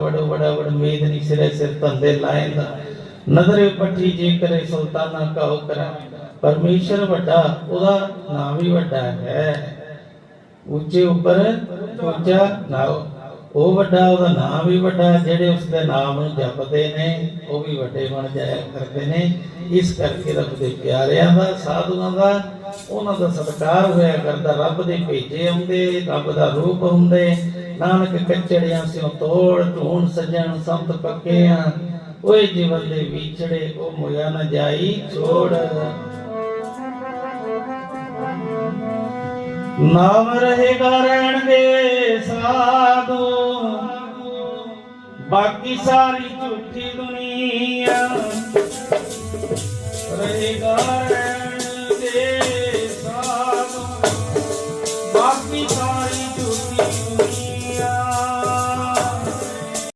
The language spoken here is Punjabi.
ਬੜਾ ਬੜਾ ਬੜਾ ਮੇਦ ਨਹੀਂ ਸਿਰੇ ਸਿਰ ਧੰਦੇ ਲਾਇੰਦਾ ਨਜ਼ਰੇ ਪੱਠੀ ਜੇ ਕਰੇ ਸੁਲਤਾਨਾ ਕਹੋ ਕਰਾਂ ਪਰਮੇਸ਼ਰ ਵੱਡਾ, ਉਹਦਾ ਨਾਮ ਵੀ ਵੱਡਾ ਹੈ। ਉੱਚੇ ਉੱਪਰ ਉੱਚਾ ਨਾਮ ਉਹ ਵੱਡਾ, ਉਹਦਾ ਨਾਮ ਵੀ ਵੱਡਾ ਜਿਹੜੇ ਉਸ ਦੇ ਨਾਮ ਨੂੰ ਜਪਦੇ ਨੇ, ਉਹ ਵੀ ਵੱਡੇ ਬਣ ਜਾਇਆ ਕਰਦੇ ਨੇ। ਇਸ ਕਰਕੇ ਰੱਬ ਦੇ ਪਿਆਰਿਆਂ ਦਾ, ਸਾਧੂਆਂ ਦਾ, ਉਹਨਾਂ ਦਾ ਸਤਿਕਾਰ ਹੋਇਆ ਕਰਦਾ। ਰੱਬ ਦੇ ਭੇਜੇ ਹੁੰਦੇ ਰੱਬ ਦਾ ਰੂਪ ਹੁੰਦੇ। ਨਾਨਕ ਕੱਚੜਿਆਂ ਸਿਓ ਤੋੜ ਢੂਣ ਸੱਜਣ, ਸੰਤ ਪੱਕੇ ਆ ਓਏ ਜੀਵਨ ਦੇ ਵਿਛੜੇ, ਉਹ ਮੁਇਆ ਨਾ ਜਾਈ, ਛੋੜ। ਨਾਮ ਰਹੇਗਾ ਰਹਿਣਗੇ ਸਾਧੂ ਬਾਕੀ ਸਾਰੀ ਝੂਠੀ ਦੁਨੀਆ ਰਹੇਗਾ